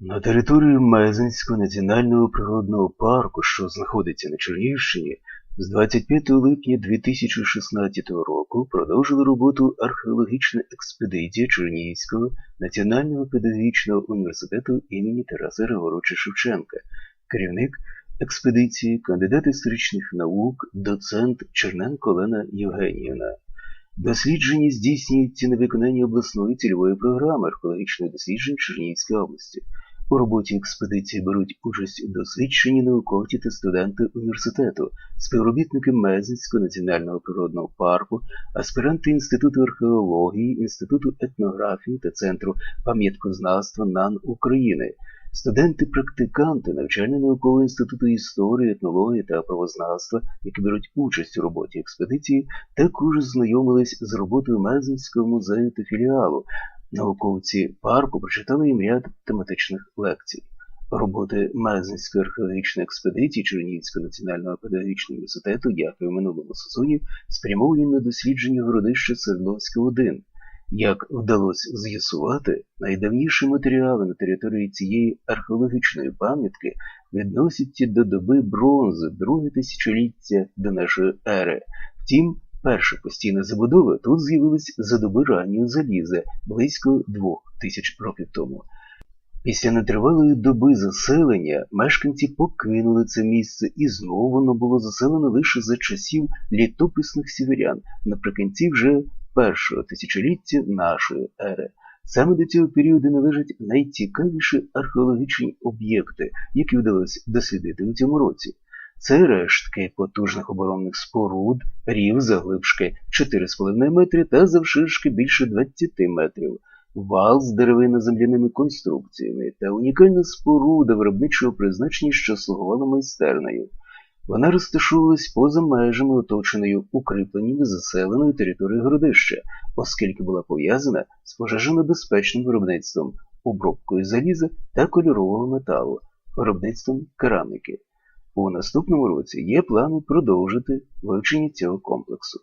На території Мезенського національного природного парку, що знаходиться на Чернігівщині, з 25 липня 2016 року продовжила роботу археологічна експедиція Чернігівського національного педагогічного університету імені Тараса Григоровича Шевченка, керівник експедиції, кандидат історичних наук, доцент Черненко Олена Євгенівна. Дослідження здійснюються на виконанні обласної цільової програми археологічних досліджень Чернігівської області. У роботі експедиції беруть участь досвідчені науковці та студенти університету, співробітники Мезенського національного природного парку, аспіранти Інституту археології, Інституту етнографії та Центру пам'яткознавства НАН України, студенти-практиканти Навчально-наукового інституту історії, етнології та правознавства, які беруть участь у роботі експедиції, також знайомились з роботою Мезенського музею та філіалу. Науковці парку прочитали їм ряд тематичних лекцій. Роботи Мезенської археологічної експедиції Чернігівського національного педагогічного університету, як і в минулому сезоні, спрямовані на дослідження городища Свердловська 1 Як вдалося з'ясувати, найдавніші матеріали на території цієї археологічної пам'ятки відносяться до доби бронзи, друге тисячоліття до нашої ери. Втім, Перша постійна забудова тут з'явилась за доби раннього заліза близько двох тисяч років тому. Після нетривалої доби заселення мешканці покинули це місце, і знову воно було заселено лише за часів літописних сіверян наприкінці вже першого тисячоліття нашої ери. Саме до цього періоду належать найцікавіші археологічні об'єкти, які вдалося дослідити у цьому році. Це рештки потужних оборонних споруд, рів заглибшки 4,5 метри та завширшки більше 20 метрів, вал з деревинно-земляними конструкціями та унікальна споруда виробничого призначення, що слугувала майстернею. Вона розташовувалась поза межами, оточеною укріпленнями заселеною територією городища, оскільки була пов'язана з пожежонебезпечним виробництвом, обробкою заліза та кольорового металу, виробництвом кераміки. У наступному році є плани продовжити вивчення цього комплексу.